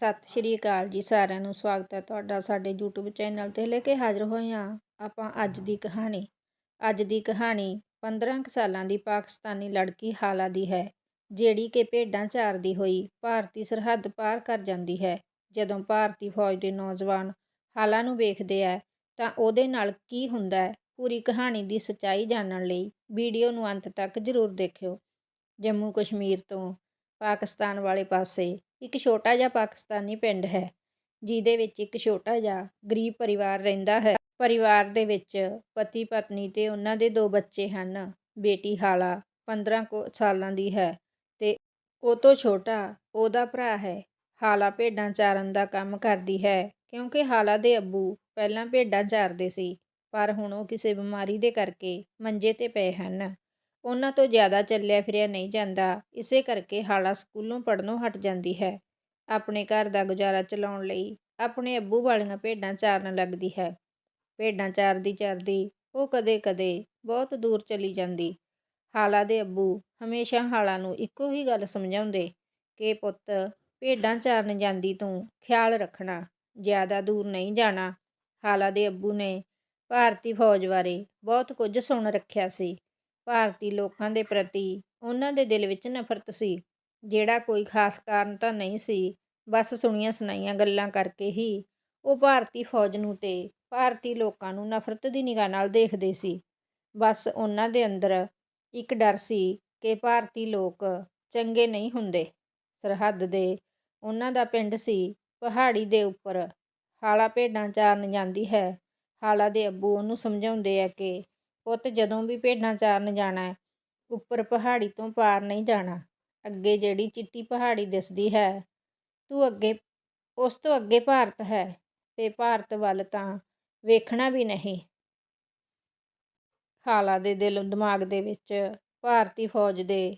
ਸਤਿ ਸ਼੍ਰੀ ਅਕਾਲ ਜੀ ਸਾਰਿਆਂ ਨੂੰ, ਸਵਾਗਤ ਹੈ ਤੁਹਾਡਾ ਸਾਡੇ YouTube ਚੈਨਲ ਤੇ ਲੈ ਕੇ ਹਾਜ਼ਰ ਹੋਏ ਹਾਂ ਆਪਾਂ ਅੱਜ ਦੀ ਕਹਾਣੀ। ਅੱਜ ਦੀ ਕਹਾਣੀ 15 ਕੁ ਸਾਲਾਂ ਦੀ ਪਾਕਿਸਤਾਨੀ ਲੜਕੀ ਹਾਲਾ ਦੀ ਹੈ, ਜਿਹੜੀ ਕਿ ਭੇਡਾਂ ਚਾਰਦੀ ਹੋਈ ਭਾਰਤੀ ਸਰਹੱਦ ਪਾਰ ਕਰ ਜਾਂਦੀ ਹੈ। ਜਦੋਂ ਭਾਰਤੀ ਫੌਜ ਦੇ ਨੌਜਵਾਨ ਹਾਲਾ ਨੂੰ ਵੇਖਦੇ ਆ, ਤਾਂ ਉਹਦੇ ਨਾਲ ਕੀ ਹੁੰਦਾ ਹੈ, ਪੂਰੀ ਕਹਾਣੀ ਦੀ ਸੱਚਾਈ ਜਾਣਨ ਲਈ ਵੀਡੀਓ ਨੂੰ ਅੰਤ ਤੱਕ ਜ਼ਰੂਰ ਦੇਖਿਓ। ਜੰਮੂ ਕਸ਼ਮੀਰ ਤੋਂ ਪਾਕਿਸਤਾਨ ਵਾਲੇ ਪਾਸੇ ਇੱਕ ਛੋਟਾ ਜਿਹਾ ਪਾਕਿਸਤਾਨੀ ਪਿੰਡ ਹੈ, ਜਿਹਦੇ ਵਿੱਚ ਇੱਕ ਛੋਟਾ ਜਿਹਾ ਗਰੀਬ ਪਰਿਵਾਰ ਰਹਿੰਦਾ ਹੈ। ਪਰਿਵਾਰ ਦੇ ਵਿੱਚ ਪਤੀ ਪਤਨੀ ਤੇ ਉਹਨਾਂ ਦੇ ਦੋ ਬੱਚੇ ਹਨ, ਬੇਟੀ ਹਾਲਾ 15 ਕੁ ਸਾਲਾਂ ਦੀ ਹੈ ਤੇ ਉਹ ਤੋਂ ਛੋਟਾ ਉਹਦਾ ਭਰਾ ਹੈ, ਹਾਲਾ ਭੇਡਾਂ ਚਾਰਨ ਦਾ ਕੰਮ ਕਰਦੀ ਹੈ, ਕਿਉਂਕਿ ਹਾਲਾ ਦੇ ਅੱਬੂ ਪਹਿਲਾਂ ਭੇਡਾਂ ਚਾਰਦੇ ਸੀ, ਪਰ ਹੁਣ ਉਹ ਕਿਸੇ ਬਿਮਾਰੀ ਦੇ ਕਰਕੇ ਮੰਜੇ ਤੇ ਪਏ ਹਨ। ਉਹਨਾਂ ਤੋਂ ਜ਼ਿਆਦਾ ਚੱਲਿਆ ਫਿਰਿਆ ਨਹੀਂ ਜਾਂਦਾ। ਇਸੇ ਕਰਕੇ ਹਾਲਾ ਸਕੂਲੋਂ ਪੜ੍ਹਨੋਂ ਹਟ ਜਾਂਦੀ ਹੈ। ਆਪਣੇ ਘਰ ਦਾ ਗੁਜ਼ਾਰਾ ਚਲਾਉਣ ਲਈ ਆਪਣੇ ਅੱਬੂ ਵਾਲੀਆਂ ਭੇਡਾਂ ਚਾਰਨ ਲੱਗਦੀ ਹੈ। ਭੇਡਾਂ ਚਾਰਦੀ ਚਾਰਦੀ ਉਹ ਕਦੇ-ਕਦੇ ਬਹੁਤ ਦੂਰ ਚਲੀ ਜਾਂਦੀ। ਹਾਲਾ ਦੇ ਅੱਬੂ ਹਮੇਸ਼ਾ ਹਾਲਾ ਨੂੰ ਇੱਕੋ ਹੀ ਗੱਲ ਸਮਝਾਉਂਦੇ ਕਿ, ਪੁੱਤ, ਭੇਡਾਂ ਚਾਰਨ ਜਾਂਦੀ ਤੂੰ ਖਿਆਲ ਰੱਖਣਾ, ਜ਼ਿਆਦਾ ਦੂਰ ਨਹੀਂ ਜਾਣਾ। ਹਾਲਾ ਦੇ ਅੱਬੂ ਨੇ ਭਾਰਤੀ ਫੌਜ ਬਾਰੇ ਬਹੁਤ ਕੁਝ ਸੁਣ ਰੱਖਿਆ ਸੀ। ਭਾਰਤੀ ਲੋਕਾਂ ਦੇ ਪ੍ਰਤੀ ਉਹਨਾਂ ਦੇ ਦਿਲ ਵਿੱਚ ਨਫ਼ਰਤ ਸੀ। ਜਿਹੜਾ ਕੋਈ ਖਾਸ ਕਾਰਨ ਤਾਂ ਨਹੀਂ ਸੀ, ਬਸ ਸੁਣੀਆਂ ਸੁਣਾਈਆਂ ਗੱਲਾਂ ਕਰਕੇ ਹੀ ਉਹ ਭਾਰਤੀ ਫੌਜ ਨੂੰ ਤੇ ਭਾਰਤੀ ਲੋਕਾਂ ਨੂੰ ਨਫ਼ਰਤ ਦੀ ਨਿਗਾਹ ਨਾਲ ਦੇਖਦੇ ਸੀ। ਬਸ ਉਹਨਾਂ ਦੇ ਅੰਦਰ ਇੱਕ ਡਰ ਸੀ ਕਿ ਭਾਰਤੀ ਲੋਕ ਚੰਗੇ ਨਹੀਂ ਹੁੰਦੇ। ਸਰਹੱਦ ਦੇ ਉਹਨਾਂ ਦਾ ਪਿੰਡ ਸੀ, ਪਹਾੜੀ ਦੇ ਉੱਪਰ। ਹਾਲਾ ਭੇਡਾਂ ਚਾਰਨ ਜਾਂਦੀ ਹੈ। ਹਾਲਾ ਦੇ ਅੱਬੂ ਉਹਨੂੰ ਸਮਝਾਉਂਦੇ ਆ ਕਿ ਪੁੱਤ ਜਦੋਂ ਵੀ ਭੇਡਾਂ ਚਾਰਨ ਜਾਣਾ ਹੈ, ਉੱਪਰ ਪਹਾੜੀ ਤੋਂ ਪਾਰ ਨਹੀਂ ਜਾਣਾ, ਅੱਗੇ ਜਿਹੜੀ ਚਿੱਟੀ ਪਹਾੜੀ ਦਿਸਦੀ ਹੈ, ਤੂੰ ਅੱਗੇ, ਉਸ ਤੋਂ ਅੱਗੇ ਭਾਰਤ ਹੈ, ਤੇ ਭਾਰਤ ਵੱਲ ਤਾਂ ਵੇਖਣਾ ਵੀ ਨਹੀਂ। ਖਾਲਾ ਦੇ ਦਿਲ, ਦਿਮਾਗ ਦੇ ਵਿੱਚ ਭਾਰਤੀ ਫੌਜ ਦੇ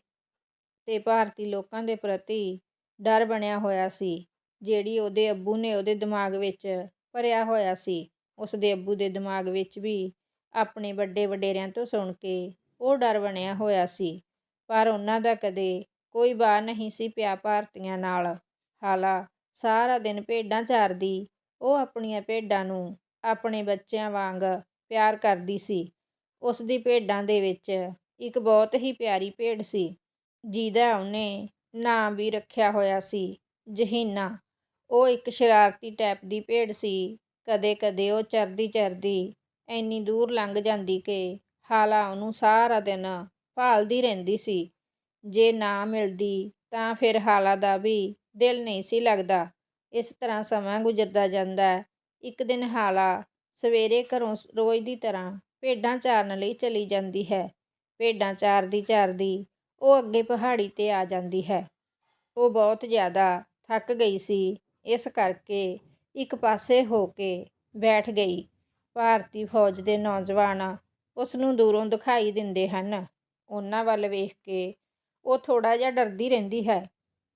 ਤੇ ਭਾਰਤੀ ਲੋਕਾਂ ਦੇ ਪ੍ਰਤੀ ਡਰ ਬਣਿਆ ਹੋਇਆ ਸੀ, ਜਿਹੜੀ ਉਹਦੇ ਅੱਬੂ ਨੇ ਉਹਦੇ ਦਿਮਾਗ ਵਿੱਚ ਭਰਿਆ ਹੋਇਆ ਸੀ, ਉਸ ਦੇ ਅੱਬੂ ਦੇ ਦਿਮਾਗ ਵਿੱਚ ਵੀ ਆਪਣੇ ਵੱਡੇ ਵਡੇਰਿਆਂ ਤੋਂ ਸੁਣ ਕੇ ਉਹ ਡਰ ਬਣਿਆ ਹੋਇਆ ਸੀ, ਪਰ ਉਹਨਾਂ ਦਾ ਕਦੇ ਕੋਈ ਬਾਰ ਨਹੀਂ ਸੀ ਪਿਆ ਭਾਰਤੀਆਂ ਨਾਲ। ਹਾਲਾ, ਸਾਰਾ ਦਿਨ ਭੇਡਾਂ ਚਾਰਦੀ ਉਹ ਆਪਣੀਆਂ ਭੇਡਾਂ ਨੂੰ ਆਪਣੇ ਬੱਚਿਆਂ ਵਾਂਗ ਪਿਆਰ ਕਰਦੀ ਸੀ। ਉਸ ਦੀ ਭੇਡਾਂ ਦੇ ਵਿੱਚ ਇੱਕ ਬਹੁਤ ਹੀ ਪਿਆਰੀ ਭੇਡ ਸੀ, ਜਿਹਦਾ ਉਹਨੇ ਨਾਂ ਵੀ ਰੱਖਿਆ ਹੋਇਆ ਸੀ, ਜਹੀਨਾ। ਉਹ ਇੱਕ ਸ਼ਰਾਰਤੀ ਟੈਪ ਦੀ ਭੇਡ ਸੀ, ਕਦੇ-ਕਦੇ ਉਹ ਚਰਦੀ ਚਰਦੀ ਇੰਨੀ ਦੂਰ ਲੰਘ ਜਾਂਦੀ ਕਿ ਹਾਲਾ ਉਹਨੂੰ ਸਾਰਾ ਦਿਨ ਭਾਲਦੀ ਰਹਿੰਦੀ ਸੀ। ਜੇ ਨਾ ਮਿਲਦੀ ਤਾਂ ਫਿਰ ਹਾਲਾ ਦਾ ਵੀ ਦਿਲ ਨਹੀਂ ਸੀ ਲੱਗਦਾ। ਇਸ ਤਰ੍ਹਾਂ ਸਮਾਂ ਗੁਜ਼ਰਦਾ ਜਾਂਦਾ। ਇੱਕ ਦਿਨ ਹਾਲਾ ਸਵੇਰੇ ਘਰੋਂ ਰੋਜ਼ ਦੀ ਤਰ੍ਹਾਂ ਭੇਡਾਂ ਚਾਰਨ ਲਈ ਚਲੀ ਜਾਂਦੀ ਹੈ। ਭੇਡਾਂ ਚਾਰਦੀ ਚਾਰਦੀ ਉਹ ਅੱਗੇ ਪਹਾੜੀ ਤੇ ਆ ਜਾਂਦੀ ਹੈ। ਉਹ ਬਹੁਤ ਜ਼ਿਆਦਾ ਥੱਕ ਗਈ ਸੀ। ਇਸ ਕਰਕੇ ਇੱਕ ਪਾਸੇ ਹੋ ਕੇ ਬੈਠ ਗਈ। ਭਾਰਤੀ ਫੌਜ ਦੇ ਨੌਜਵਾਨ ਉਸ ਨੂੰ ਦੂਰੋਂ ਦਿਖਾਈ ਦਿੰਦੇ ਹਨ। ਉਹਨਾਂ ਵੱਲ ਵੇਖ ਕੇ ਉਹ ਥੋੜ੍ਹਾ ਜਿਹਾ ਡਰਦੀ ਰਹਿੰਦੀ ਹੈ।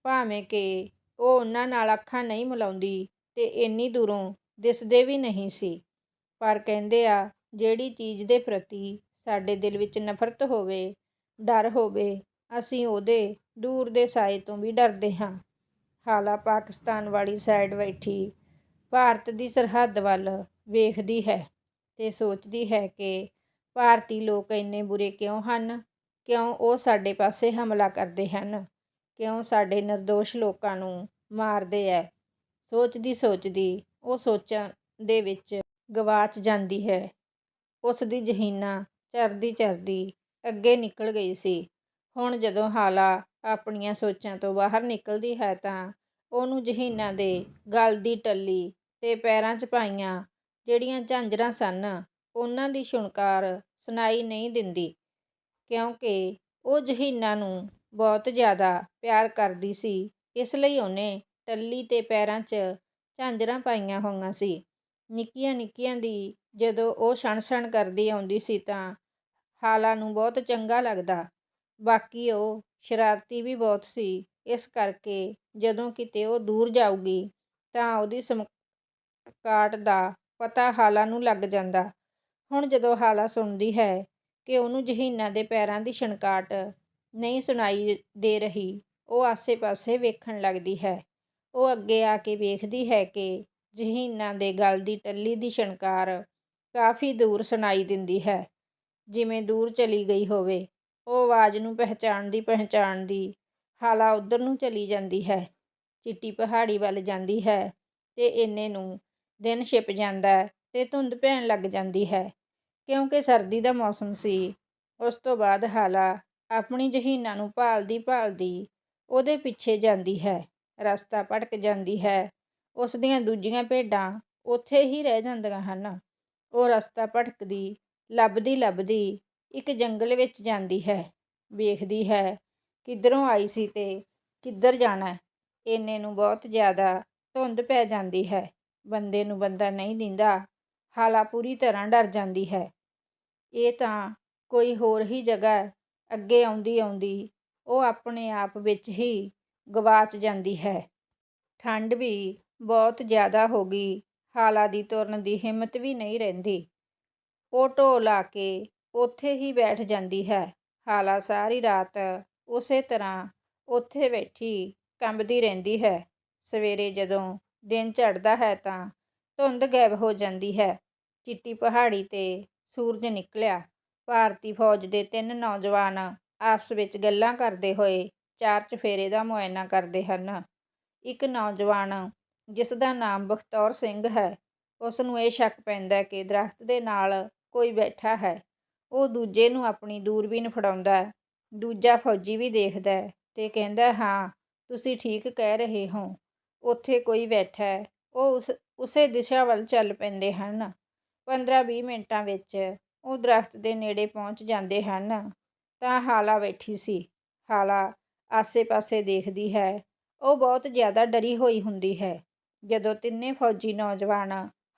ਭਾਵੇਂ ਕਿ ਉਹ ਉਹਨਾਂ ਨਾਲ ਅੱਖਾਂ ਨਹੀਂ ਮਿਲਾਉਂਦੀ ਤੇ ਇੰਨੀ ਦੂਰੋਂ ਦਿਸਦੇ ਵੀ ਨਹੀਂ ਸੀ। ਪਰ ਕਹਿੰਦੇ ਆ, ਜਿਹੜੀ ਚੀਜ਼ ਦੇ ਪ੍ਰਤੀ ਸਾਡੇ ਦਿਲ ਵਿੱਚ ਨਫ਼ਰਤ ਹੋਵੇ, ਡਰ ਹੋਵੇ, ਅਸੀਂ ਉਹਦੇ ਦੂਰ ਦੇ ਸਾਏ ਤੋਂ ਵੀ ਡਰਦੇ ਹਾਂ। ਹਾਲਾ ਪਾਕਿਸਤਾਨ ਵਾਲੀ ਸਾਈਡ ਬੈਠੀ ਭਾਰਤ ਦੀ ਸਰਹੱਦ ਵੱਲ ਵੇਖਦੀ ਹੈ ਤੇ ਸੋਚਦੀ ਹੈ ਕਿ ਭਾਰਤੀ ਲੋਕ ਇੰਨੇ ਬੁਰੇ ਕਿਉਂ ਹਨ? ਕਿਉਂ ਉਹ ਸਾਡੇ ਪਾਸੇ ਹਮਲਾ ਕਰਦੇ ਹਨ? ਕਿਉਂ ਸਾਡੇ ਨਿਰਦੋਸ਼ ਲੋਕਾਂ ਨੂੰ ਮਾਰਦੇ ਐ? ਸੋਚਦੀ ਸੋਚਦੀ ਉਹ ਸੋਚਾਂ ਦੇ ਵਿੱਚ ਗਵਾਚ ਜਾਂਦੀ ਹੈ। ਉਸ ਦੀ ਜਹੀਨਾ ਚਰਦੀ ਚਰਦੀ ਅੱਗੇ ਨਿਕਲ ਗਈ ਸੀ। ਹੁਣ ਜਦੋਂ ਹਾਲਾ ਆਪਣੀਆਂ ਸੋਚਾਂ ਤੋਂ ਬਾਹਰ ਨਿਕਲਦੀ ਹੈ ਤਾਂ ਉਹਨੂੰ ਜਹੀਨਾ ਦੇ ਗਲ ਦੀ ਟੱਲੀ ਤੇ ਪੈਰਾਂ 'ਚ ਪਾਈਆਂ ਜਿਹੜੀਆਂ ਝਾਂਜਰਾਂ ਸਨ, ਉਹਨਾਂ ਦੀ ਛੁਣਕਾਰ ਸੁਣਾਈ ਨਹੀਂ ਦਿੰਦੀ, ਕਿਉਂਕਿ ਉਹ ਜਹੀਨਾ ਨੂੰ ਬਹੁਤ ਜ਼ਿਆਦਾ ਪਿਆਰ ਕਰਦੀ ਸੀ, ਇਸ ਲਈ ਉਹਨੇ ਟੱਲੀ ਤੇ ਪੈਰਾਂ 'ਚ ਝਾਂਜਰਾਂ ਪਾਈਆਂ ਹੋਈਆਂ ਸੀ। ਨਿੱਕੀਆਂ ਨਿੱਕੀਆਂ ਦੀ ਜਦੋਂ ਉਹ ਛਣ-ਛਣ ਕਰਦੀ ਆਉਂਦੀ ਸੀ ਤਾਂ ਹਾਲਾ ਨੂੰ ਬਹੁਤ ਚੰਗਾ ਲੱਗਦਾ। ਬਾਕੀ ਉਹ ਸ਼ਰਾਰਤੀ ਵੀ ਬਹੁਤ ਸੀ, ਇਸ ਕਰਕੇ ਜਦੋਂ ਕਿਤੇ ਉਹ ਦੂਰ ਜਾਊਗੀ ਤਾਂ ਉਹਦੀ ਸਮਕਾਟ ਦਾ ਪਤਾ ਹਾਲਾ ਨੂੰ ਲੱਗ ਜਾਂਦਾ। ਹੁਣ ਜਦੋਂ ਹਾਲਾ ਸੁਣਦੀ ਹੈ ਕਿ ਉਹਨੂੰ ਜਹੀਨਾ ਦੇ ਪੈਰਾਂ ਦੀ ਛਣਕਾਟ ਨਹੀਂ ਸੁਣਾਈ ਦੇ ਰਹੀ, ਉਹ ਆਸੇ-ਪਾਸੇ ਵੇਖਣ ਲੱਗਦੀ ਹੈ। ਉਹ ਅੱਗੇ ਆ ਕੇ ਵੇਖਦੀ ਹੈ ਕਿ ਜ਼ਹੀਨਾਂ ਦੇ ਗਲ ਦੀ ਟੱਲੀ ਦੀ ਛਣਕਾਰ ਕਾਫੀ ਦੂਰ ਸੁਣਾਈ ਦਿੰਦੀ ਹੈ। ਜਿਵੇਂ ਦੂਰ ਚਲੀ ਗਈ ਹੋਵੇ, ਉਹ ਆਵਾਜ਼ ਨੂੰ ਪਹਿਚਾਣਦੀ ਪਹਿਚਾਣਦੀ ਹਾਲਾ ਉਧਰ ਨੂੰ ਚਲੀ ਜਾਂਦੀ ਹੈ। ਚਿੱਟੀ ਪਹਾੜੀ ਵੱਲ ਜਾਂਦੀ ਹੈ ਤੇ ਇੰਨੇ ਨੂੰ ਦਿਨ ਛਿਪ ਜਾਂਦਾ ਤੇ ਧੁੰਦ ਪੈਣ ਲੱਗ ਜਾਂਦੀ ਹੈ, ਕਿਉਂਕਿ ਸਰਦੀ ਦਾ ਮੌਸਮ ਸੀ। ਉਸ ਤੋਂ ਬਾਅਦ ਹਾਲਾ ਆਪਣੀ ਜ਼ਹੀਨਾਂ ਨੂੰ ਭਾਲਦੀ ਭਾਲਦੀ ਉਹਦੇ ਪਿੱਛੇ ਜਾਂਦੀ ਹੈ, ਰਸਤਾ ਭਟਕ ਜਾਂਦੀ ਹੈ ਉਸ ਦੀਆਂ ਦੂਜੀਆਂ ਭੇਡਾਂ ਉੱਥੇ ਹੀ ਰਹਿ ਜਾਂਦੀਆਂ ਹਨ। ਉਹ ਰਸਤਾ ਭਟਕਦੀ, ਲੱਭਦੀ ਲੱਭਦੀ ਇੱਕ ਜੰਗਲ ਵਿੱਚ ਜਾਂਦੀ ਹੈ, ਵੇਖਦੀ ਹੈ ਕਿੱਧਰੋਂ ਆਈ ਸੀ ਤੇ ਕਿੱਧਰ ਜਾਣਾ ਇੰਨੇ ਨੂੰ ਬਹੁਤ ਜ਼ਿਆਦਾ ਧੁੰਦ ਪੈ ਜਾਂਦੀ ਹੈ। ਬੰਦੇ ਨੂੰ ਬੰਦਾ ਨਹੀਂ ਦਿੰਦਾ, ਹਾਲਾ ਪੂਰੀ ਤਰ੍ਹਾਂ ਡਰ ਜਾਂਦੀ ਹੈ। ਇਹ ਤਾਂ ਕੋਈ ਹੋਰ ਹੀ ਜਗ੍ਹਾ ਅੱਗੇ ਆਉਂਦੀ ਆਉਂਦੀ ਉਹ ਆਪਣੇ ਆਪ ਵਿੱਚ ਹੀ ਗਵਾਚ ਜਾਂਦੀ ਹੈ। ਠੰਡ ਵੀ ਬਹੁਤ ਜ਼ਿਆਦਾ ਹੋ ਗਈ, ਹਾਲਾ ਦੀ ਤੁਰਨ ਦੀ ਹਿੰਮਤ ਵੀ ਨਹੀਂ ਰਹਿੰਦੀ। ਉਹ ਢੋ ਲਾ ਕੇ ਉੱਥੇ ਹੀ ਬੈਠ ਜਾਂਦੀ ਹੈ, ਹਾਲਾ ਸਾਰੀ ਰਾਤ ਉਸੇ ਤਰ੍ਹਾਂ ਉੱਥੇ ਬੈਠੀ ਕੰਬਦੀ ਰਹਿੰਦੀ ਹੈ। ਸਵੇਰੇ ਜਦੋਂ ਦਿਨ ਚੜ੍ਹਦਾ ਹੈ ਤਾਂ ਧੁੰਦ ਗਾਇਬ ਹੋ ਜਾਂਦੀ ਹੈ। ਚਿੱਟੀ ਪਹਾੜੀ ਤੇ ਸੂਰਜ ਨਿਕਲਿਆ। ਭਾਰਤੀ ਫੌਜ ਦੇ ਤਿੰਨ ਨੌਜਵਾਨ ਆਪਸ ਵਿੱਚ ਗੱਲਾਂ ਕਰਦੇ ਹੋਏ ਚਾਰ ਚੁਫੇਰੇ ਦਾ ਮੁਆਇਨਾ ਕਰਦੇ ਹਨ। ਇੱਕ ਨੌਜਵਾਨ, ਜਿਸ ਦਾ ਨਾਮ ਬਖਤੌਰ ਸਿੰਘ ਹੈ, ਉਸ ਨੂੰ ਇਹ ਸ਼ੱਕ ਪੈਂਦਾ ਕਿ ਦਰਖਤ ਦੇ ਨਾਲ ਕੋਈ ਬੈਠਾ ਹੈ। ਉਹ ਦੂਜੇ ਨੂੰ ਆਪਣੀ ਦੂਰਬੀਨ ਫੜਾਉਂਦਾ ਦੂਜਾ ਫੌਜੀ ਵੀ ਦੇਖਦਾ ਤੇ ਕਹਿੰਦਾ, ਹਾਂ, ਤੁਸੀਂ ਠੀਕ ਕਹਿ ਰਹੇ ਹੋ। ਉੱਥੇ ਕੋਈ ਬੈਠਾ ਹੈ, ਉਹ ਉਸ, ਉਸੇ ਦਿਸ਼ਾ ਵੱਲ ਚੱਲ ਪੈਂਦੇ ਹਨ। 15-20 ਮਿੰਟਾਂ ਵਿੱਚ ਉਹ ਦਰਖਤ ਦੇ ਨੇੜੇ ਪਹੁੰਚ ਜਾਂਦੇ ਹਨ। ਤਾਂ ਹਾਲਾ ਬੈਠੀ ਸੀ। ਹਾਲਾ ਆਸੇ-ਪਾਸੇ ਦੇਖਦੀ ਹੈ। ਉਹ ਬਹੁਤ ਜ਼ਿਆਦਾ ਡਰੀ ਹੋਈ ਹੁੰਦੀ ਹੈ। ਜਦੋਂ ਤਿੰਨੇ ਫੌਜੀ ਨੌਜਵਾਨ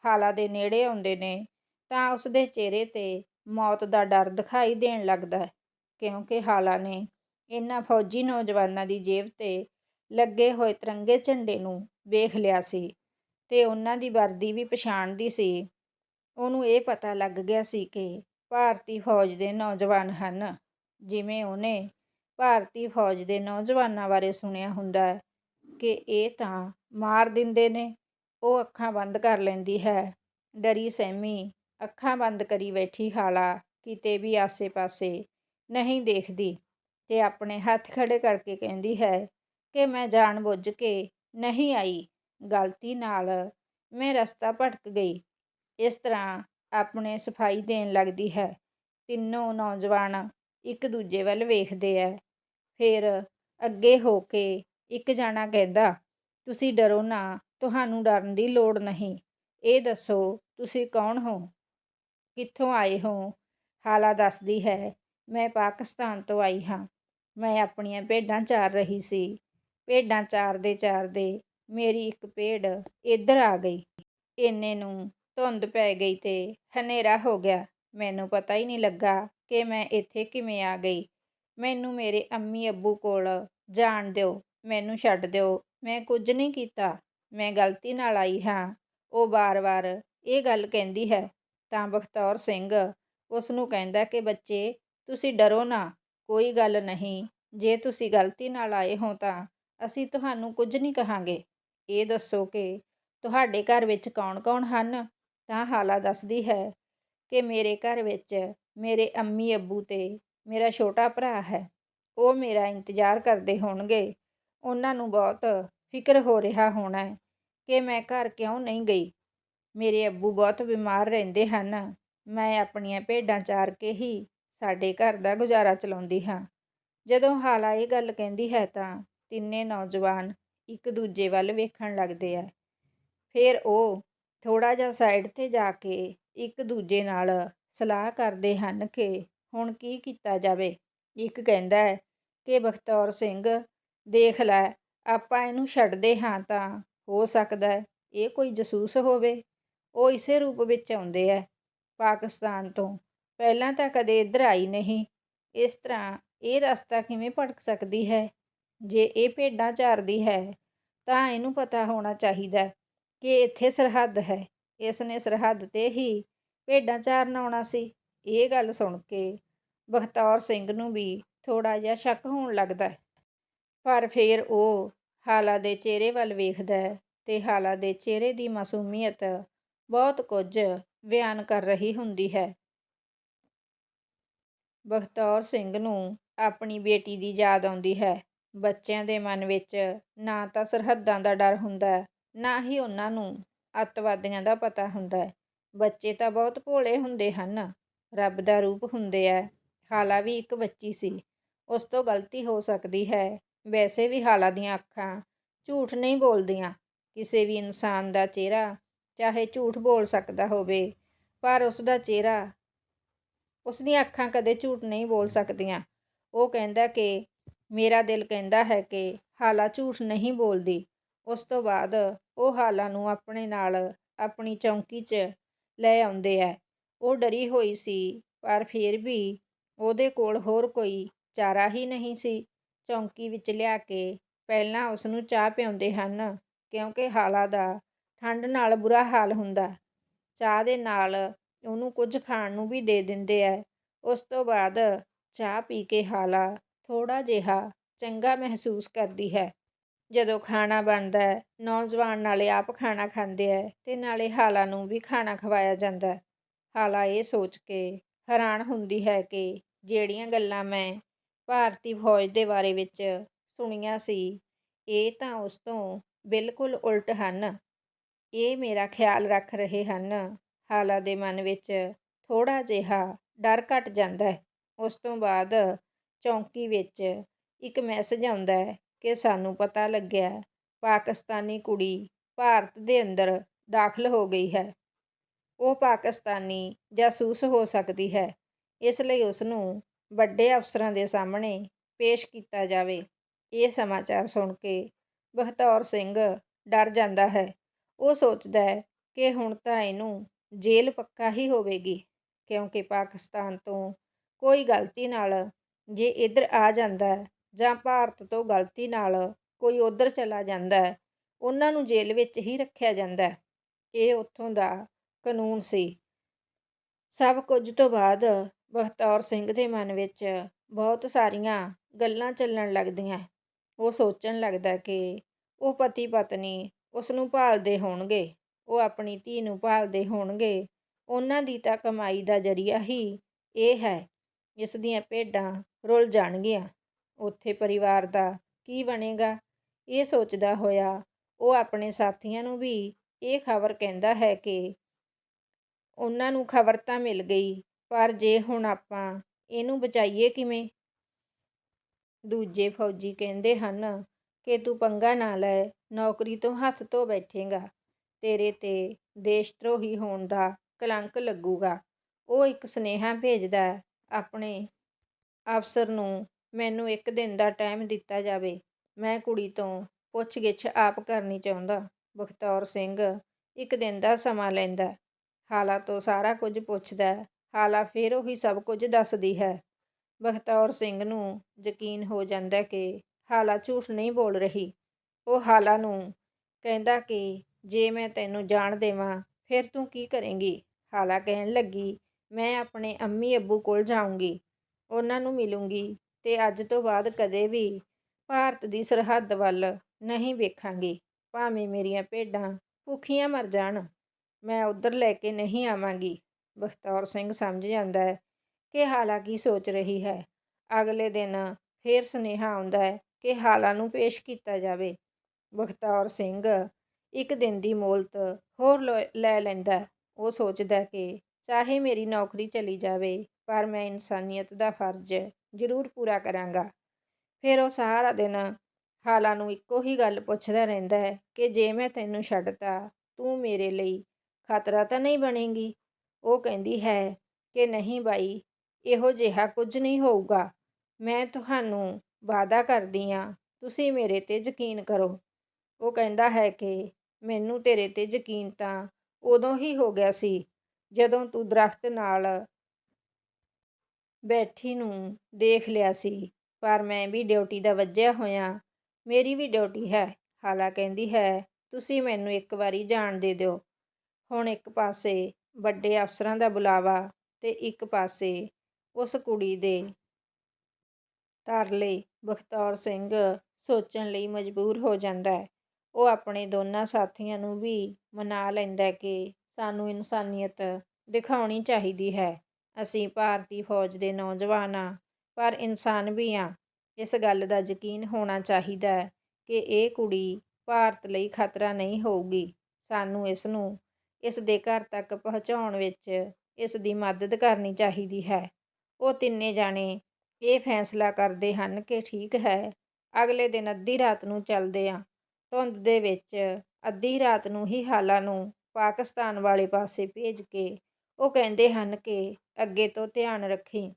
ਹਾਲਾ ਦੇ ਨੇੜੇ ਆਉਂਦੇ ਨੇ, ਤਾਂ ਉਸ ਦੇ ਚਿਹਰੇ ਤੇ ਮੌਤ ਦਾ ਡਰ ਦਿਖਾਈ ਦੇਣ ਲੱਗਦਾ ਹੈ। ਕਿਉਂਕਿ ਹਾਲਾ ਨੇ ਇਹਨਾਂ ਫੌਜੀ ਨੌਜਵਾਨਾਂ ਦੀ ਜੇਬ ਤੇ ਲੱਗੇ ਹੋਏ ਤਿਰੰਗੇ ਝੰਡੇ ਨੂੰ ਵੇਖ ਲਿਆ ਸੀ ਤੇ ਉਹਨਾਂ ਦੀ ਵਰਦੀ ਵੀ ਪਛਾਣਦੀ ਸੀ। ਉਹਨੂੰ ਇਹ ਪਤਾ ਲੱਗ ਗਿਆ ਸੀ ਕਿ ਭਾਰਤੀ ਫੌਜ ਦੇ ਨੌਜਵਾਨ ਹਨ, ਜਿਵੇਂ ਉਹਨੇ ਭਾਰਤੀ ਫੌਜ ਦੇ ਨੌਜਵਾਨਾਂ ਬਾਰੇ ਸੁਣਿਆ ਹੁੰਦਾ ਕਿ ਇਹ ਤਾਂ ਮਾਰ ਦਿੰਦੇ ਨੇ, ਉਹ ਅੱਖਾਂ ਬੰਦ ਕਰ ਲੈਂਦੀ ਹੈ, ਡਰੀ ਸਹਿਮੀ, ਅੱਖਾਂ ਬੰਦ ਕਰੀ ਬੈਠੀ, ਹਾਲਾ ਕਿਤੇ ਵੀ ਆਸੇ-ਪਾਸੇ ਨਹੀਂ ਦੇਖਦੀ ਤੇ ਆਪਣੇ ਹੱਥ ਖੜੇ ਕਰਕੇ ਕਹਿੰਦੀ ਹੈ ਕਿ ਮੈਂ ਜਾਣ ਬੁੱਝ ਕੇ ਨਹੀਂ ਆਈ। ਗਲਤੀ ਨਾਲ ਮੈਂ ਰਸਤਾ ਭਟਕ ਗਈ। ਇਸ ਤਰ੍ਹਾਂ ਆਪਣੇ ਸਫ਼ਾਈ ਦੇਣ ਲੱਗਦੀ ਹੈ। ਤਿੰਨੋਂ ਨੌਜਵਾਨ ਇੱਕ ਦੂਜੇ ਵੱਲ ਵੇਖਦੇ ਐ। ਫਿਰ ਅੱਗੇ ਹੋ ਕੇ ਇੱਕ ਜਾਣਾ ਕਹਿੰਦਾ, ਤੁਸੀਂ ਡਰੋ ਨਾ, ਤੁਹਾਨੂੰ ਡਰਨ ਦੀ ਲੋੜ ਨਹੀਂ। ਇਹ ਦੱਸੋ, ਤੁਸੀਂ ਕੌਣ ਹੋ? ਕਿੱਥੋਂ ਆਏ ਹੋ? ਹਾਲਾ ਦੱਸਦੀ ਹੈ, ਮੈਂ ਪਾਕਿਸਤਾਨ ਤੋਂ ਆਈ ਹਾਂ। ਮੈਂ ਆਪਣੀਆਂ ਭੇਡਾਂ ਚਾਰ ਰਹੀ ਸੀ। ਭੇਡਾਂ ਚਾਰਦੇ ਚਾਰਦੇ ਮੇਰੀ ਇੱਕ ਭੇਡ ਇੱਧਰ ਆ ਗਈ। ਇੰਨੇ ਨੂੰ ਧੁੰਦ ਪੈ ਗਈ ਤੇ ਹਨੇਰਾ ਹੋ ਗਿਆ। ਮੈਨੂੰ ਪਤਾ ਹੀ ਨਹੀਂ ਲੱਗਾ ਕਿ ਮੈਂ ਇੱਥੇ ਕਿਵੇਂ ਆ ਗਈ। ਮੈਨੂੰ ਮੇਰੇ ਅੰਮੀ ਅੱਬੂ ਕੋਲ ਜਾਣ ਦਿਓ, ਮੈਨੂੰ ਛੱਡ ਦਿਓ, ਮੈਂ ਕੁਝ ਨਹੀਂ ਕੀਤਾ। ਮੈਂ ਗਲਤੀ ਨਾਲ ਆਈ ਹਾਂ। ਉਹ ਵਾਰ-ਵਾਰ ਇਹ ਗੱਲ ਕਹਿੰਦੀ ਹੈ। ਤਾਂ ਬਖਤੌਰ ਸਿੰਘ ਉਸ ਨੂੰ ਕਹਿੰਦਾ ਕਿ ਬੱਚੇ, ਤੁਸੀਂ ਡਰੋ ਨਾ, ਕੋਈ ਗੱਲ ਨਹੀਂ। ਜੇ ਤੁਸੀਂ ਗਲਤੀ ਨਾਲ ਆਏ ਹੋ ਤਾਂ ਅਸੀਂ ਤੁਹਾਨੂੰ ਕੁਝ ਨਹੀਂ ਕਹਾਂਗੇ। ਇਹ ਦੱਸੋ ਕਿ ਤੁਹਾਡੇ ਘਰ ਵਿੱਚ ਕੌਣ-ਕੌਣ ਹਨ? ਤਾਂ ਹਾਲਾ ਦੱਸਦੀ ਹੈ ਕਿ ਮੇਰੇ ਘਰ ਵਿੱਚ ਮੇਰੇ ਅੰਮੀ ਅੱਬੂ ਤੇ ਮੇਰਾ ਛੋਟਾ ਭਰਾ ਹੈ। ਉਹ ਮੇਰਾ ਇੰਤਜ਼ਾਰ ਕਰਦੇ ਹੋਣਗੇ। ਉਹਨਾਂ ਨੂੰ ਬਹੁਤ ਫਿਕਰ ਹੋ ਰਿਹਾ ਹੋਣਾ ਕਿ ਮੈਂ ਘਰ ਕਿਉਂ ਨਹੀਂ ਗਈ। ਮੇਰੇ ਅੱਬੂ ਬਹੁਤ ਬਿਮਾਰ ਰਹਿੰਦੇ ਹਨ। ਮੈਂ ਆਪਣੀਆਂ ਭੇਡਾਂ ਚਾਰ ਕੇ ਹੀ ਸਾਡੇ ਘਰ ਦਾ ਗੁਜ਼ਾਰਾ ਚਲਾਉਂਦੀ ਹਾਂ। ਜਦੋਂ ਹਾਲਾ ਇਹ ਗੱਲ ਕਹਿੰਦੀ ਹੈ ਤਾਂ ਤਿੰਨੇ ਨੌਜਵਾਨ ਇੱਕ ਦੂਜੇ ਵੱਲ ਵੇਖਣ ਲੱਗਦੇ ਆ। ਫਿਰ ਉਹ ਥੋੜ੍ਹਾ ਜਿਹਾ ਸਾਈਡ ਤੇ ਜਾ ਕੇ ਇੱਕ ਦੂਜੇ ਨਾਲ ਸਲਾਹ ਕਰਦੇ ਹਨ ਕਿ ਹੁਣ ਕੀ ਕੀਤਾ ਜਾਵੇ। ਇੱਕ ਕਹਿੰਦਾ ਹੈ ਕਿ ਬਖਤੌਰ ਸਿੰਘ, ਦੇਖ ਲੈ, ਆਪਾਂ ਇਹਨੂੰ ਛੱਡਦੇ ਹਾਂ ਤਾਂ ਹੋ ਸਕਦਾ ਹੈ ਇਹ ਕੋਈ ਜਸੂਸ ਹੋਵੇ। ਉਹ ਇਸੇ ਰੂਪ ਵਿੱਚ ਆਉਂਦੇ ਹੈ ਪਾਕਿਸਤਾਨ ਤੋਂ ਪਹਿਲਾਂ ਤਾਂ ਕਦੇ ਇੱਧਰ ਆਈ ਨਹੀਂ। ਇਸ ਤਰ੍ਹਾਂ ਇਹ ਰਸਤਾ ਕਿਵੇਂ ਭਟਕ ਸਕਦੀ ਹੈ? ਜੇ ਇਹ ਭੇਡਾਂ ਚਾਰਦੀ ਹੈ, ਤਾਂ ਇਹਨੂੰ ਪਤਾ ਹੋਣਾ ਚਾਹੀਦਾ ਕਿ ਇੱਥੇ ਸਰਹੱਦ ਹੈ ਇਸ ਨੇ ਸਰਹੱਦ ਤੇ ਹੀ ਭੇਡਾਂ ਚਾਰਨ ਆਉਣਾ ਸੀ ਇਹ ਗੱਲ ਸੁਣ ਕੇ ਬਖਤੌਰ ਸਿੰਘ ਨੂੰ ਵੀ ਥੋੜਾ ਜਿਹਾ ਸ਼ੱਕ ਹੋਣ ਲੱਗਦਾ ਪਰ ਫਿਰ ਉਹ ਹਾਲਾ ਦੇ ਚਿਹਰੇ ਵੱਲ ਵੇਖਦਾ ਹੈ ਤੇ ਹਾਲਾ ਦੇ ਚਿਹਰੇ ਦੀ ਮਾਸੂਮੀਅਤ ਬਹੁਤ ਕੁਝ ਬਿਆਨ ਕਰ ਰਹੀ ਹੁੰਦੀ ਹੈ। ਬਖਤੌਰ ਸਿੰਘ ਨੂੰ ਆਪਣੀ ਬੇਟੀ ਦੀ ਯਾਦ ਆਉਂਦੀ ਹੈ। ਬੱਚਿਆਂ ਦੇ ਮਨ ਵਿੱਚ ਨਾ ਤਾਂ ਸਰਹੱਦਾਂ ਦਾ ਡਰ ਹੁੰਦਾ ਨਾ ਹੀ ਉਹਨਾਂ ਨੂੰ ਅੱਤਵਾਦੀਆਂ ਦਾ ਪਤਾ ਹੁੰਦਾ ਬੱਚੇ ਤਾਂ ਬਹੁਤ ਭੋਲੇ ਹੁੰਦੇ ਹਨ, ਰੱਬ ਦਾ ਰੂਪ ਹੁੰਦੇ ਐ। ਹਾਲਾ ਵੀ ਇੱਕ ਬੱਚੀ ਸੀ। ਉਸ ਤੋਂ ਗਲਤੀ ਹੋ ਸਕਦੀ ਹੈ। ਵੈਸੇ ਵੀ ਹਾਲਾ ਦੀਆਂ ਅੱਖਾਂ ਝੂਠ ਨਹੀਂ ਬੋਲਦੀਆਂ। ਕਿਸੇ ਵੀ ਇਨਸਾਨ ਦਾ ਚਿਹਰਾ ਚਾਹੇ ਝੂਠ ਬੋਲ ਸਕਦਾ ਹੋਵੇ, ਪਰ ਉਸਦਾ ਚਿਹਰਾ, ਉਸ ਦੀਆਂ ਅੱਖਾਂ ਕਦੇ ਝੂਠ ਨਹੀਂ ਬੋਲ ਸਕਦੀਆਂ। ਉਹ ਕਹਿੰਦਾ ਕਿ ਮੇਰਾ ਦਿਲ ਕਹਿੰਦਾ ਹੈ ਕਿ ਹਾਲਾ ਝੂਠ ਨਹੀਂ ਬੋਲਦੀ। ਉਸ ਤੋਂ ਬਾਅਦ ਉਹ ਹਾਲਾ ਨੂੰ ਆਪਣੇ ਨਾਲ ਆਪਣੀ ਚੌਂਕੀ 'ਚ ਲੈ ਆਉਂਦੇ ਐ। ਉਹ ਡਰੀ ਹੋਈ ਸੀ, ਪਰ ਫਿਰ ਵੀ ਉਹਦੇ ਕੋਲ ਹੋਰ ਕੋਈ ਚਾਰਾ ਹੀ ਨਹੀਂ ਸੀ। ਚੌਂਕੀ ਵਿੱਚ ਲਿਆ ਕੇ ਪਹਿਲਾਂ ਉਸਨੂੰ ਚਾਹ ਪਿਆਉਂਦੇ ਹਨ, ਕਿਉਂਕਿ ਹਾਲਾ ਦਾ ਠੰਡ ਨਾਲ ਬੁਰਾ ਹਾਲ ਹੁੰਦਾ। ਚਾਹ ਦੇ ਨਾਲ ਉਹਨੂੰ ਕੁਝ ਖਾਣ ਨੂੰ ਵੀ ਦੇ ਦਿੰਦੇ ਐ। ਉਸ ਤੋਂ ਬਾਅਦ ਚਾਹ ਪੀ ਕੇ ਹਾਲਾ ਥੋੜ੍ਹਾ ਜਿਹਾ ਚੰਗਾ ਮਹਿਸੂਸ ਕਰਦੀ ਹੈ। ਜਦੋਂ ਖਾਣਾ ਬਣਦਾ ਹੈ, ਨੌਜਵਾਨ ਨਾਲੇ ਆਪ ਖਾਣਾ ਖਾਂਦੇ ਹੈ ਤੇ ਨਾਲੇ ਹਾਲਾ ਨੂੰ ਵੀ ਖਾਣਾ ਖਵਾਇਆ ਜਾਂਦਾ ਹੈ। ਹਾਲਾ ਇਹ ਸੋਚ ਕੇ ਹੈਰਾਨ ਹੁੰਦੀ ਹੈ ਕਿ ਜਿਹੜੀਆਂ ਗੱਲਾਂ ਮੈਂ ਭਾਰਤੀ ਫ਼ੌਜ ਦੇ ਬਾਰੇ ਵਿੱਚ ਸੁਣੀਆਂ ਸੀ, ਇਹ ਤਾਂ ਉਸ ਤੋਂ ਬਿਲਕੁਲ ਉਲਟ ਹਨ। ਇਹ ਮੇਰਾ ਖਿਆਲ ਰੱਖ ਰਹੇ ਹਨ। ਹਾਲਾ ਦੇ ਮਨ ਵਿੱਚ ਥੋੜ੍ਹਾ ਜਿਹਾ ਡਰ ਘਟ ਜਾਂਦਾ ਹੈ। ਉਸ ਤੋਂ ਬਾਅਦ ਚੌਂਕੀ ਵਿੱਚ ਇੱਕ ਮੈਸੇਜ ਆਉਂਦਾ ਹੈ ਕਿ ਸਾਨੂੰ ਪਤਾ ਲੱਗਿਆ, ਪਾਕਿਸਤਾਨੀ ਕੁੜੀ ਭਾਰਤ ਦੇ ਅੰਦਰ ਦਾਖ਼ਲ ਹੋ ਗਈ ਹੈ। ਉਹ ਪਾਕਿਸਤਾਨੀ ਜਾਸੂਸ ਹੋ ਸਕਦੀ ਹੈ, ਇਸ ਲਈ ਉਸਨੂੰ ਵੱਡੇ ਅਫ਼ਸਰਾਂ ਦੇ ਸਾਹਮਣੇ ਪੇਸ਼ ਕੀਤਾ ਜਾਵੇ। ਇਹ ਸਮਾਚਾਰ ਸੁਣ ਕੇ ਬਖਤੌਰ ਸਿੰਘ ਡਰ ਜਾਂਦਾ ਹੈ। ਉਹ ਸੋਚਦਾ ਹੈ ਕਿ ਹੁਣ ਤਾਂ ਇਹਨੂੰ ਜੇਲ੍ਹ ਪੱਕਾ ਹੀ ਹੋਵੇਗੀ, ਕਿਉਂਕਿ ਪਾਕਿਸਤਾਨ ਤੋਂ ਕੋਈ ਗਲਤੀ ਨਾਲ ਜੇ ਇੱਧਰ ਆ ਜਾਂਦਾ ਜਾਂ ਭਾਰਤ ਤੋਂ ਗਲਤੀ ਨਾਲ ਕੋਈ ਉੱਧਰ ਚਲਾ ਜਾਂਦਾ ਉਹਨਾਂ ਨੂੰ ਜੇਲ੍ਹ ਵਿੱਚ ਹੀ ਰੱਖਿਆ ਜਾਂਦਾ ਇਹ ਉੱਥੋਂ ਦਾ ਕਾਨੂੰਨ ਸੀ। ਸਭ ਕੁਝ ਤੋਂ ਬਾਅਦ ਬਖਤੌਰ ਸਿੰਘ ਦੇ ਮਨ ਵਿੱਚ ਬਹੁਤ ਸਾਰੀਆਂ ਗੱਲਾਂ ਚੱਲਣ ਲੱਗਦੀਆਂ। ਉਹ ਸੋਚਣ ਲੱਗਦਾ ਕਿ ਉਹ ਪਤੀ-ਪਤਨੀ ਉਸਨੂੰ ਭਾਲਦੇ ਹੋਣਗੇ, ਉਹ ਆਪਣੀ ਧੀ ਨੂੰ ਭਾਲਦੇ ਹੋਣਗੇ। ਉਹਨਾਂ ਦੀ ਤਾਂ ਕਮਾਈ ਦਾ ਜ਼ਰੀਆ ਹੀ ਇਹ ਹੈ। ਇਸ ਦੀਆਂ ਭੇਡਾਂ ਰੁਲ ਜਾਣਗੀਆਂ, ਉੱਥੇ ਪਰਿਵਾਰ ਦਾ ਕੀ ਬਣੇਗਾ। ਇਹ ਸੋਚਦਾ ਹੋਇਆ ਉਹ ਆਪਣੇ ਸਾਥੀਆਂ ਨੂੰ ਵੀ ਇਹ ਖ਼ਬਰ ਕਹਿੰਦਾ ਹੈ ਕਿ ਉਹਨਾਂ ਨੂੰ ਖ਼ਬਰ ਤਾਂ ਮਿਲ ਗਈ, ਪਰ ਜੇ ਹੁਣ ਆਪਾਂ ਇਹਨੂੰ ਬਚਾਈਏ ਕਿਵੇਂ? ਦੂਜੇ ਫ਼ੌਜੀ ਕਹਿੰਦੇ ਹਨ ਕਿ ਤੂੰ ਪੰਗਾ ਨਾ ਲੈ, ਨੌਕਰੀ ਤੋਂ ਹੱਥ ਧੋ ਬੈਠੇਗਾ ਤੇਰੇ 'ਤੇ ਦੇਸ਼ ਧਰੋਹੀ ਹੋਣ ਦਾ ਕਲੰਕ ਲੱਗੂਗਾ। ਉਹ ਇੱਕ ਸੁਨੇਹਾ ਭੇਜਦਾ ਆਪਣੇ ਅਫ਼ਸਰ ਨੂੰ ਮੈਨੂੰ ਇੱਕ ਦਿਨ ਦਾ ਟਾਈਮ ਦਿੱਤਾ ਜਾਵੇ, ਮੈਂ ਕੁੜੀ ਤੋਂ ਪੁੱਛਗਿੱਛ ਆਪ ਕਰਨੀ ਚਾਹੁੰਦਾ। ਬਖਤੌਰ ਸਿੰਘ ਇੱਕ ਦਿਨ ਦਾ ਸਮਾਂ ਲੈਂਦਾ, ਹਾਲਾ ਤੋਂ ਸਾਰਾ ਕੁਝ ਪੁੱਛਦਾ। ਹਾਲਾ ਫਿਰ ਉਹੀ ਸਭ ਕੁਝ ਦੱਸਦੀ ਹੈ। ਬਖਤੌਰ ਸਿੰਘ ਨੂੰ ਯਕੀਨ ਹੋ ਜਾਂਦਾ ਕਿ ਹਾਲਾ ਝੂਠ ਨਹੀਂ ਬੋਲ ਰਹੀ। ਉਹ ਹਾਲਾ ਨੂੰ ਕਹਿੰਦਾ ਕਿ ਜੇ ਮੈਂ ਤੈਨੂੰ ਜਾਣ ਦੇਵਾਂ, ਫਿਰ ਤੂੰ ਕੀ ਕਰੇਂਗੀ? ਹਾਲਾ ਕਹਿਣ ਲੱਗੀ, ਮੈਂ ਆਪਣੇ ਅੰਮੀ-ਅੱਬੂ ਕੋਲ ਜਾਊਂਗੀ, ਉਹਨਾਂ ਨੂੰ ਮਿਲੂੰਗੀ ਤੇ ਅੱਜ ਤੋਂ ਬਾਅਦ ਕਦੇ ਵੀ ਭਾਰਤ ਦੀ ਸਰਹੱਦ ਵੱਲ ਨਹੀਂ ਵੇਖਾਂਗੀ। ਭਾਵੇਂ ਮੇਰੀਆਂ ਭੇਡਾਂ ਭੁੱਖੀਆਂ ਮਰ ਜਾਣ, ਮੈਂ ਉੱਧਰ ਲੈ ਕੇ ਨਹੀਂ ਆਵਾਂਗੀ। ਬਖਤੌਰ ਸਿੰਘ ਸਮਝ ਜਾਂਦਾ ਹੈ ਕਿ ਹਾਲਾ ਕੀ ਸੋਚ ਰਹੀ ਹੈ। ਅਗਲੇ ਦਿਨ ਫੇਰ ਸੁਨੇਹਾ ਆਉਂਦਾ ਕਿ ਹਾਲਾ ਨੂੰ ਪੇਸ਼ ਕੀਤਾ ਜਾਵੇ। ਬਖਤੌਰ ਸਿੰਘ ਇੱਕ ਦਿਨ ਦੀ ਮੋਹਲਤ ਹੋਰ ਲੈ ਲੈਂਦਾ। ਉਹ ਸੋਚਦਾ ਕਿ ਚਾਹੇ ਮੇਰੀ ਨੌਕਰੀ ਚਲੀ ਜਾਵੇ, ਪਰ ਮੈਂ ਇਨਸਾਨੀਅਤ ਦਾ ਫ਼ਰਜ਼ ਜ਼ਰੂਰ ਪੂਰਾ ਕਰਾਂਗਾ। ਫਿਰ ਉਹ ਸਾਰਾ ਦਿਨ ਹਾਲਾ ਨੂੰ ਇੱਕੋ ਹੀ ਗੱਲ ਪੁੱਛਦਾ ਰਹਿੰਦਾ ਹੈ ਕਿ ਜੇ ਮੈਂ ਤੈਨੂੰ ਛੱਡਤਾ, ਤੂੰ ਮੇਰੇ ਲਈ ਖ਼ਤਰਾ ਤਾਂ ਨਹੀਂ ਬਣੇਗੀ ਉਹ ਕਹਿੰਦੀ ਹੈ ਕਿ ਨਹੀਂ ਬਾਈ, ਇਹੋ ਜਿਹਾ ਕੁਝ ਨਹੀਂ ਹੋਊਗਾ। ਮੈਂ ਤੁਹਾਨੂੰ ਵਾਅਦਾ ਕਰਦੀ ਆਂ, ਤੁਸੀਂ ਮੇਰੇ 'ਤੇ ਯਕੀਨ ਕਰੋ। ਉਹ ਕਹਿੰਦਾ ਹੈ ਕਿ ਮੈਨੂੰ ਤੇਰੇ 'ਤੇ ਯਕੀਨ ਤਾਂ ਉਦੋਂ ਹੀ ਹੋ ਗਿਆ ਸੀ, ਜਦੋਂ ਤੂੰ ਦਰਖ਼ਤ ਨਾਲ ਬੈਠੀ ਨੂੰ ਦੇਖ ਲਿਆ ਸੀ, ਪਰ ਮੈਂ ਵੀ ਡਿਊਟੀ ਦਾ ਵੱਜਿਆ ਹੋਇਆ ਮੇਰੀ ਵੀ ਡਿਊਟੀ ਹੈ। ਹਾਲਾ ਕਹਿੰਦੀ ਹੈ, ਤੁਸੀਂ ਮੈਨੂੰ ਇੱਕ ਵਾਰੀ ਜਾਣ ਦੇ ਦਿਓ। ਹੁਣ ਇੱਕ ਪਾਸੇ ਵੱਡੇ ਅਫ਼ਸਰਾਂ ਦਾ ਬੁਲਾਵਾ ਤੇ ਇੱਕ ਪਾਸੇ ਉਸ ਕੁੜੀ ਦੇ ਤਰਲੇ। ਬਖਤੌਰ ਸਿੰਘ ਸੋਚਣ ਲਈ ਮਜਬੂਰ ਹੋ ਜਾਂਦਾ ਹੈ ਉਹ ਆਪਣੇ ਦੋਨਾਂ ਸਾਥੀਆਂ ਨੂੰ ਵੀ ਮਨਾ ਲੈਂਦਾ ਕਿ ਸਾਨੂੰ ਇਨਸਾਨੀਅਤ ਦਿਖਾਉਣੀ ਚਾਹੀਦੀ ਹੈ ਅਸੀਂ ਭਾਰਤੀ ਫੌਜ ਦੇ ਨੌਜਵਾਨ ਹਾਂ, ਪਰ ਇਨਸਾਨ ਵੀ ਹਾਂ। ਇਸ ਗੱਲ ਦਾ ਯਕੀਨ ਹੋਣਾ ਚਾਹੀਦਾ ਹੈ ਕਿ ਇਹ ਕੁੜੀ ਭਾਰਤ ਲਈ ਖਤਰਾ ਨਹੀਂ ਹੋਊਗੀ। ਸਾਨੂੰ ਇਸ ਨੂੰ ਇਸ ਦੇ ਘਰ ਤੱਕ ਪਹੁੰਚਾਉਣ ਵਿੱਚ ਇਸ ਦੀ ਮਦਦ ਕਰਨੀ ਚਾਹੀਦੀ ਹੈ। ਉਹ ਤਿੰਨੇ ਜਾਣੇ ਇਹ ਫੈਸਲਾ ਕਰਦੇ ਹਨ ਕਿ ਠੀਕ ਹੈ, ਅਗਲੇ ਦਿਨ ਅੱਧੀ ਰਾਤ ਨੂੰ ਚੱਲਦੇ ਆ ਧੁੰਦ ਦੇ ਵਿੱਚ ਅੱਧੀ ਰਾਤ ਨੂੰ ਹੀ ਹਾਲਾਂ ਨੂੰ ਪਾਕਿਸਤਾਨ ਵਾਲੇ ਪਾਸੇ ਭੇਜ ਕੇ ਉਹ ਕਹਿੰਦੇ ਹਨ ਕਿ ਅੱਗੇ ਤੋਂ ਧਿਆਨ ਰੱਖੀ,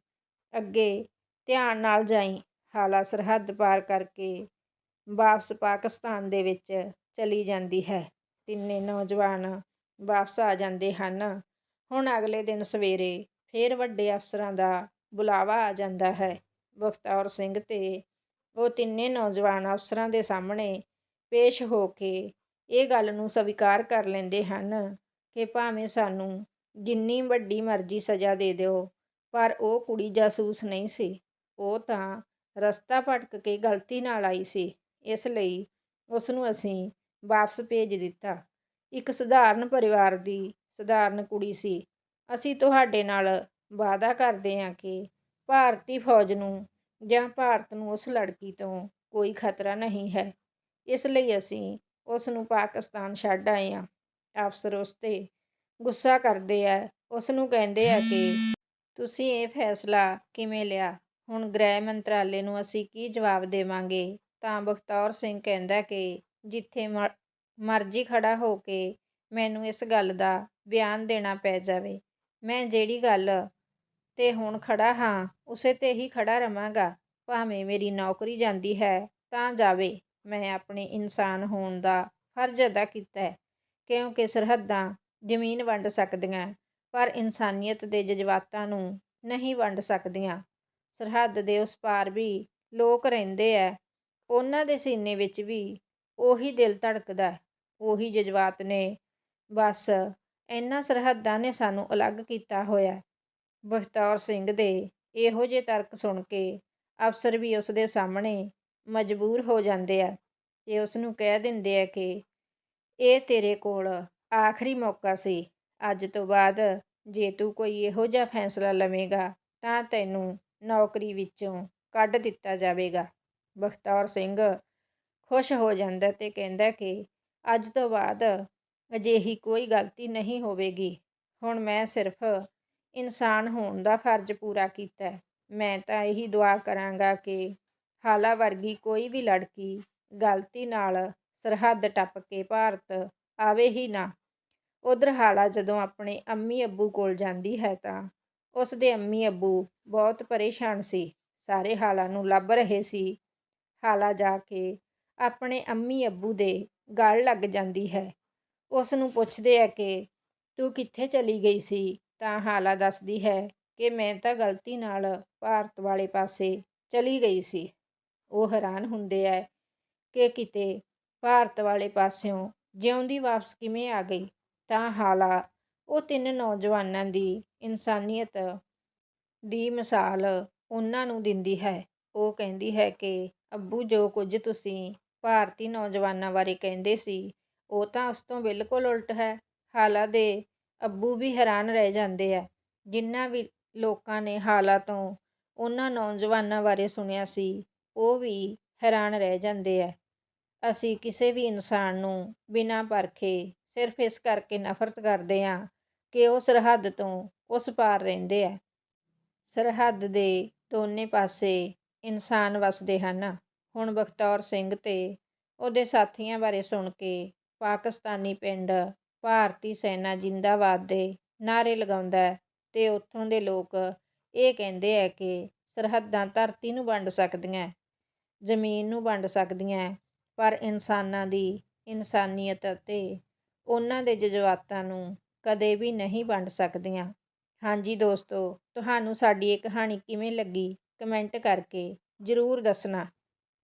ਅੱਗੇ ਧਿਆਨ ਨਾਲ ਜਾਈ। ਹਾਲਾ ਸਰਹੱਦ ਪਾਰ ਕਰਕੇ ਵਾਪਸ ਪਾਕਿਸਤਾਨ ਦੇ ਵਿੱਚ ਚਲੀ ਜਾਂਦੀ ਹੈ। ਤਿੰਨੇ ਨੌਜਵਾਨ ਵਾਪਸ ਆ ਜਾਂਦੇ ਹਨ। ਹੁਣ ਅਗਲੇ ਦਿਨ ਸਵੇਰੇ ਫੇਰ ਵੱਡੇ ਅਫਸਰਾਂ ਦਾ ਬੁਲਾਵਾ ਆ ਜਾਂਦਾ ਹੈ। ਬਖਤੌਰ ਸਿੰਘ ਤੇ ਉਹ ਤਿੰਨੇ ਨੌਜਵਾਨ ਅਫਸਰਾਂ ਦੇ ਸਾਹਮਣੇ ਪੇਸ਼ ਹੋ ਕੇ ਇਹ ਗੱਲ ਨੂੰ ਸਵੀਕਾਰ ਕਰ ਲੈਂਦੇ ਹਨ ਕਿ ਭਾਵੇਂ ਸਾਨੂੰ ਜਿੰਨੀ ਵੱਡੀ ਮਰਜ਼ੀ ਸਜ਼ਾ ਦੇ ਦਿਓ, ਪਰ ਉਹ ਕੁੜੀ ਜਾਸੂਸ ਨਹੀਂ ਸੀ। ਉਹ ਤਾਂ ਰਸਤਾ ਭਟਕ ਕੇ ਗਲਤੀ ਨਾਲ ਆਈ ਸੀ। ਇਸ ਲਈ ਉਸ ਨੂੰ ਅਸੀਂ ਵਾਪਸ ਭੇਜ ਦਿੱਤਾ। ਇੱਕ ਸਧਾਰਨ ਪਰਿਵਾਰ ਦੀ ਸਧਾਰਨ ਕੁੜੀ ਸੀ। ਅਸੀਂ ਤੁਹਾਡੇ ਨਾਲ ਵਾਅਦਾ ਕਰਦੇ ਹਾਂ ਕਿ ਭਾਰਤੀ ਫੌਜ ਨੂੰ ਜਾਂ ਭਾਰਤ ਨੂੰ ਉਸ ਲੜਕੀ ਤੋਂ ਕੋਈ ਖਤਰਾ ਨਹੀਂ ਹੈ। ਇਸ ਲਈ ਅਸੀਂ ਉਸ ਨੂੰ ਪਾਕਿਸਤਾਨ ਛੱਡ ਆਏ ਹਾਂ। ਅਫਸਰ ਉਸ 'ਤੇ ਗੁੱਸਾ ਕਰਦੇ ਆ ਉਸ ਨੂੰ ਕਹਿੰਦੇ ਆ ਕਿ ਤੁਸੀਂ ਇਹ ਫੈਸਲਾ ਕਿਵੇਂ ਲਿਆ? ਹੁਣ ਗ੍ਰਹਿ ਮੰਤਰਾਲੇ ਨੂੰ ਅਸੀਂ ਕੀ ਜਵਾਬ ਦੇਵਾਂਗੇ? ਤਾਂ ਬਖਤੌਰ ਸਿੰਘ ਕਹਿੰਦਾ ਕਿ ਜਿੱਥੇ ਮਰਜ਼ੀ ਖੜਾ ਹੋ ਕੇ ਮੈਨੂੰ ਇਸ ਗੱਲ ਦਾ ਬਿਆਨ ਦੇਣਾ ਪੈ ਜਾਵੇ। ਮੈਂ ਜਿਹੜੀ ਗੱਲ 'ਤੇ ਹੁਣ ਖੜਾ ਹਾਂ, ਉਸੇ 'ਤੇ ਹੀ ਖੜਾ ਰਵਾਂਗਾ। ਭਾਵੇਂ ਮੇਰੀ ਨੌਕਰੀ ਜਾਂਦੀ ਹੈ, ਤਾਂ ਜਾਵੇ। ਮੈਂ ਆਪਣੇ ਇਨਸਾਨ ਹੋਣ ਦਾ ਫਰਜ਼ ਅਦਾ ਕੀਤਾ ਹੈ। ਕਿਉਂਕਿ ਸਰਹੱਦਾਂ ਜ਼ਮੀਨ ਵੰਡ ਸਕਦੀਆਂ, ਪਰ ਇਨਸਾਨੀਅਤ ਦੇ ਜਜ਼ਬਾਤਾਂ ਨੂੰ ਨਹੀਂ ਵੰਡ ਸਕਦੀਆਂ। ਸਰਹੱਦ ਦੇ ਉਸ ਪਾਰ ਵੀ ਲੋਕ ਰਹਿੰਦੇ ਐ, ਉਹਨਾਂ ਦੇ ਸੀਨੇ ਵਿੱਚ ਵੀ ਉਹੀ ਦਿਲ ਧੜਕਦਾ ਉਹੀ ਜਜ਼ਬਾਤ ਨੇ ਬਸ ਇਹਨਾਂ ਸਰਹੱਦਾਂ ਨੇ ਸਾਨੂੰ ਅਲੱਗ ਕੀਤਾ ਹੋਇਆ ਬਖਤੌਰ ਸਿੰਘ ਦੇ ਇਹੋ ਜਿਹੇ ਤਰਕ ਸੁਣ ਕੇ ਅਫਸਰ ਵੀ ਉਸ ਦੇ ਸਾਹਮਣੇ ਮਜਬੂਰ ਹੋ ਜਾਂਦੇ ਆ ਤੇ ਉਸ ਨੂੰ ਕਹਿ ਦਿੰਦੇ ਆ ਕਿ ਇਹ ਤੇਰੇ ਕੋਲ ਆਖਰੀ ਮੌਕਾ ਸੀ। ਅੱਜ ਤੋਂ ਬਾਅਦ ਜੇ ਤੂੰ ਕੋਈ ਇਹੋ ਜਿਹਾ ਫੈਸਲਾ ਲਵੇਂਗਾ, ਤਾਂ ਤੈਨੂੰ ਨੌਕਰੀ ਵਿੱਚੋਂ ਕੱਢ ਦਿੱਤਾ ਜਾਵੇਗਾ। ਬਖਤੌਰ ਸਿੰਘ ਖੁਸ਼ ਹੋ ਜਾਂਦਾ ਤੇ ਕਹਿੰਦਾ ਕਿ ਅੱਜ ਤੋਂ ਬਾਅਦ ਅਜਿਹੀ ਕੋਈ ਗਲਤੀ ਨਹੀਂ ਹੋਵੇਗੀ। ਹੁਣ ਮੈਂ ਸਿਰਫ ਇਨਸਾਨ ਹੋਣ ਦਾ ਫਰਜ਼ ਪੂਰਾ ਕੀਤਾ। ਮੈਂ ਤਾਂ ਇਹੀ ਦੁਆ ਕਰਾਂਗਾ ਕਿ ਹਾਲਾ ਵਰਗੀ ਕੋਈ ਵੀ ਲੜਕੀ ਗਲਤੀ ਨਾਲ ਸਰਹੱਦ ਟੱਪ ਕੇ ਭਾਰਤ ਆਵੇ ਹੀ ਨਾ। ਉਧਰ ਹਾਲਾ ਜਦੋਂ ਆਪਣੇ ਅੰਮੀ ਅੱਬੂ ਕੋਲ ਜਾਂਦੀ ਹੈ ਤਾਂ ਉਸ ਦੇ ਅੰਮੀ ਅੱਬੂ ਬਹੁਤ ਪਰੇਸ਼ਾਨ ਸੀ। ਸਾਰੇ ਹਾਲਾ ਨੂੰ ਲੱਭ ਰਹੇ ਸੀ। ਹਾਲਾ ਜਾ ਕੇ ਆਪਣੇ ਅੰਮੀ ਅੱਬੂ ਦੇ ਗਲ ਲੱਗ ਜਾਂਦੀ ਹੈ। ਉਸ ਨੂੰ ਪੁੱਛਦੇ ਆ ਕਿ, ਤੂੰ ਕਿੱਥੇ ਚਲੀ ਗਈ ਸੀ? ਤਾਂ ਹਾਲਾ ਦੱਸਦੀ ਹੈ ਕਿ ਮੈਂ ਤਾਂ ਗਲਤੀ ਨਾਲ ਭਾਰਤ ਵਾਲੇ ਪਾਸੇ ਚਲੀ ਗਈ ਸੀ। ਉਹ ਹੈਰਾਨ ਹੁੰਦੇ ਆ ਕਿ ਕਿਤੇ ਭਾਰਤ ਵਾਲੇ ਪਾਸਿਓਂ ਜਿਉਂਦੀ ਵਾਪਸ ਕਿਵੇਂ ਆ ਗਈ? ਤਾਂ ਹਾਲਾ, ਉਹ ਤਿੰਨ ਨੌਜਵਾਨਾਂ ਦੀ ਇਨਸਾਨੀਅਤ ਦੀ ਮਿਸਾਲ ਉਹਨਾਂ ਨੂੰ ਦਿੰਦੀ ਹੈ। ਉਹ ਕਹਿੰਦੀ ਹੈ ਕਿ, ਅੱਬੂ, ਜੋ ਕੁਝ ਤੁਸੀਂ ਭਾਰਤੀ ਨੌਜਵਾਨਾਂ ਬਾਰੇ ਕਹਿੰਦੇ ਸੀ, ਉਹ ਤਾਂ ਉਸ ਤੋਂ ਬਿਲਕੁਲ ਉਲਟ ਹੈ। ਹਾਲਾ ਦੇ ਅੱਬੂ ਵੀ ਹੈਰਾਨ ਰਹਿ ਜਾਂਦੇ ਆ। ਜਿਨ੍ਹਾਂ ਵੀ ਲੋਕਾਂ ਨੇ ਹਾਲਾ ਤੋਂ ਉਹਨਾਂ ਨੌਜਵਾਨਾਂ ਬਾਰੇ ਸੁਣਿਆ ਸੀ, ਉਹ ਵੀ ਹੈਰਾਨ ਰਹਿ ਜਾਂਦੇ ਆ। ਅਸੀਂ ਕਿਸੇ ਵੀ ਇਨਸਾਨ ਨੂੰ ਬਿਨਾਂ ਪਰਖੇ ਸਿਰਫ ਇਸ ਕਰਕੇ ਨਫ਼ਰਤ ਕਰਦੇ ਹਾਂ ਕਿ ਉਹ ਸਰਹੱਦ ਤੋਂ ਉਸ ਪਾਰ ਰਹਿੰਦੇ ਆ। ਸਰਹੱਦ ਦੇ ਦੋਨੇ ਪਾਸੇ ਇਨਸਾਨ ਵਸਦੇ ਹਨ। ਹੁਣ ਬਖਤੌਰ ਸਿੰਘ ਤੇ ਉਹਦੇ ਸਾਥੀਆਂ ਬਾਰੇ ਸੁਣ ਕੇ ਪਾਕਿਸਤਾਨੀ ਪਿੰਡ ਭਾਰਤੀ ਸੈਨਾ ਜਿੰਦਾਬਾਦ ਦੇ ਨਾਰੇ ਲਗਾਉਂਦਾ ਤੇ ਉੱਥੋਂ ਦੇ ਲੋਕ ਇਹ ਕਹਿੰਦੇ ਆ ਕਿ ਸਰਹੱਦਾਂ ਧਰਤੀ ਨੂੰ ਵੰਡ ਸਕਦੀਆਂ ਜ਼ਮੀਨ ਨੂੰ ਵੰਡ ਸਕਦੀਆਂ ਪਰ ਇਨਸਾਨਾਂ ਦੀ ਇਨਸਾਨੀਅਤ ਅਤੇ ਉਹਨਾਂ ਦੇ ਜਜ਼ਬਾਤਾਂ ਨੂੰ ਕਦੇ ਵੀ ਨਹੀਂ ਵੰਡ ਸਕਦੀਆਂ। ਹਾਂਜੀ ਦੋਸਤੋ, ਤੁਹਾਨੂੰ ਸਾਡੀ ਇਹ ਕਹਾਣੀ ਕਿਵੇਂ ਲੱਗੀ? ਕਮੈਂਟ ਕਰਕੇ ਜ਼ਰੂਰ ਦੱਸਣਾ।